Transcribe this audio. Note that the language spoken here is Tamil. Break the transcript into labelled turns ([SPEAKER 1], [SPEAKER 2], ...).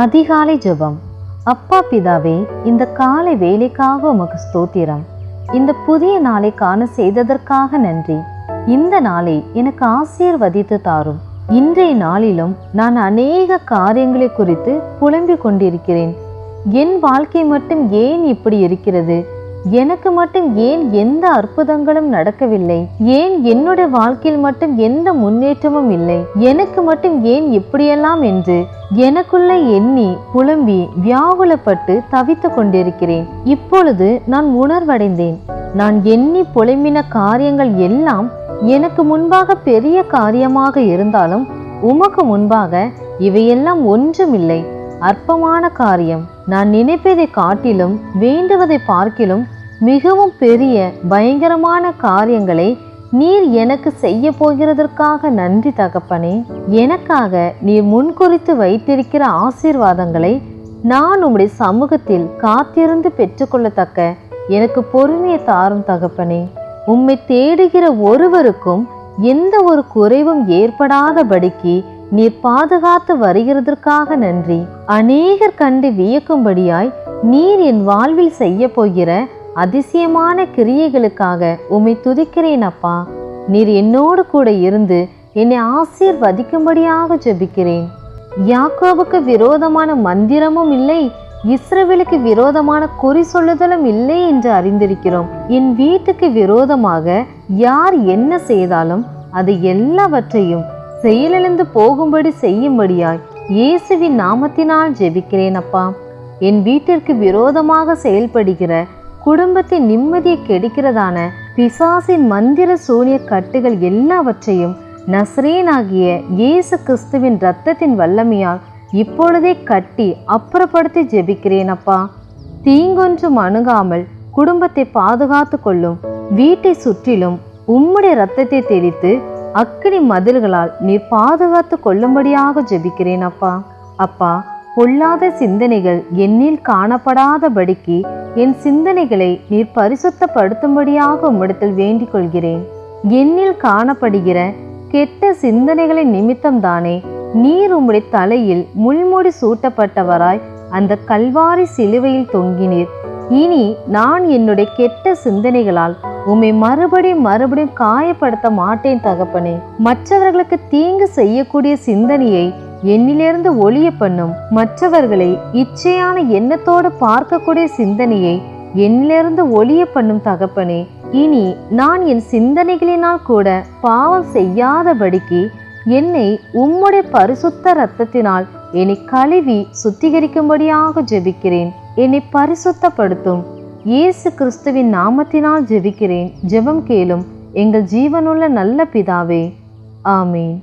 [SPEAKER 1] அதிகாலை ஜெபம். அப்பா பிதாவே இந்த காலை வேலைக்காக உமக்கு ஸ்தோத்திரம். இந்த புதிய நாளை காண செய்ததற்காக நன்றி. இந்த நாளை எனக்கு ஆசீர்வதித்து தாரும். இன்றைய நாளிலும் நான் அநேக காரியங்களை குறித்து புலம்பிக் கொண்டிருக்கிறேன். என் வாழ்க்கை மட்டும் ஏன் இப்படி இருக்கிறது? எனக்கு மட்டும் ஏன் எந்த அற்புதங்களும் நடக்கவில்லை? ஏன் என்னுடைய வாழ்க்கையில் மட்டும் எந்த முன்னேற்றமும் இல்லை? எனக்கு மட்டும் ஏன் இப்படியெல்லாம் என்று எனக்குள்ள எண்ணி புலம்பி வியாகுலப்பட்டு தவித்து கொண்டிருக்கிறேன். இப்பொழுது நான் உணர்வடைந்தேன். நான் எண்ணி புலம்பின காரியங்கள் எல்லாம் எனக்கு முன்பாக பெரிய காரியமாக இருந்தாலும் உமக்கு முன்பாக இவையெல்லாம் ஒன்றுமில்லை. அற்பமான காரியம். நான் நினைப்பதை காட்டிலும் வேண்டுவதை பார்க்கிலும் மிகவும் பெரிய பயங்கரமான காரியங்களை நீர் எனக்கு செய்ய போகிறதற்காக நன்றி தகப்பனே. எனக்காக நீர் முன்குறித்து வைத்திருக்கிற ஆசீர்வாதங்களை நான் உம்முடைய சமூகத்தில் காத்திருந்து பெற்றுக்கொள்ளத்தக்க எனக்கு பொறுமையை தாரும் தகப்பனே. உம்மை தேடுகிற ஒருவருக்கும் எந்த ஒரு குறைவும் ஏற்படாதபடிக்கு நீர் பாதுகாத்து வருகிறதற்காக நன்றி. அநேகர் கண்டு வியக்கும்படியாய் நீர் என் வாழ்வில் செய்ய போகிற அதிசயமான கிரியைகளுக்காக உம்மை துதிக்கிறேன் அப்பா. நீர் என்னோடு கூட இருந்து என்னை ஆசீர்வதிக்கும்படியாக ஜெபிக்கிறேன். யாக்கோவுக்கு விரோதமான மந்திரமும் இல்லை இஸ்ரவேலுக்கு விரோதமான குறி சொல்லுதலும் இல்லை என்று அறிந்திருக்கிறோம். என் வீட்டுக்கு விரோதமாக யார் என்ன செய்தாலும் அது எல்லாவற்றையும் செயலிழந்து போகும்படி செய்யும்படியாய் இயேசுவின் நாமத்தினால் ஜெபிக்கிறேன் அப்பா. என் வீட்டிற்கு விரோதமாக செயல்படுகிற குடும்பத்தின் நிம்மதியை கெடுக்கிறதான பிசாசின் மந்திர சூனிய கட்டுகள் எல்லாவற்றையும் நஸ்ரீனாகிய இயேசு கிறிஸ்துவின் இரத்தத்தின் வல்லமையால் இப்பொழுதே கட்டி அப்புறப்படுத்தி ஜெபிக்கிறேன் அப்பா. தீங்கொன்றும் அணுகாமல் குடும்பத்தை பாதுகாத்து கொள்ளும். வீட்டை சுற்றிலும் உம்முடைய இரத்தத்தை தெளித்து அக்கினி மதில்களால் நீர் பாதுகாத்து கொள்ளும்படியாக ஜெபிக்கிறேன் அப்பா. அப்பா பொல்லாத சிந்தனைகள் என்னில் காணப்படாதபடிக்கு என் சிந்தனைகளை நீர் பரிசுத்தப்படுத்தும்படியாக உம்மிடத்தில் வேண்டிக் கொள்கிறேன் என்னில் காணப்படுகிற கெட்ட சிந்தனைகளின் நிமித்தம்தானே நீர் உம்முடைய தலையில் முள்முடி சூட்டப்பட்டவராய் அந்த கல்வாரி சிலுவையில் தொங்கினீர். இனி நான் என்னுடைய கெட்ட சிந்தனைகளால் உம்மை மறுபடியும் மறுபடியும் காயப்படுத்த மாட்டேன் தகப்பனே. மற்றவர்களுக்கு தீங்கு செய்யக்கூடிய சிந்தனையை என்னிலிருந்து ஒளிய பண்ணும் மற்றவர்களை இச்சையான எண்ணத்தோடு பார்க்கக்கூடிய சிந்தனையை என்னிலிருந்து ஒளிய பண்ணும் தகப்பனே இனி நான் என் சிந்தனைகளினால் கூட பாவம் செய்யாதபடிக்கு என்னை உம்முடைய பரிசுத்த இரத்தத்தினால் என்னை கழுவி சுத்திகரிக்கும்படியாக ஜெபிக்கிறேன். என்னை பரிசுத்தப்படுத்தும். இயேசு கிறிஸ்துவின் நாமத்தினால் ஜெபிக்கிறேன். ஜெபம் கேளும். எங்கள் ஜீவனுள்ள நல்ல பிதாவே. ஆமீன்.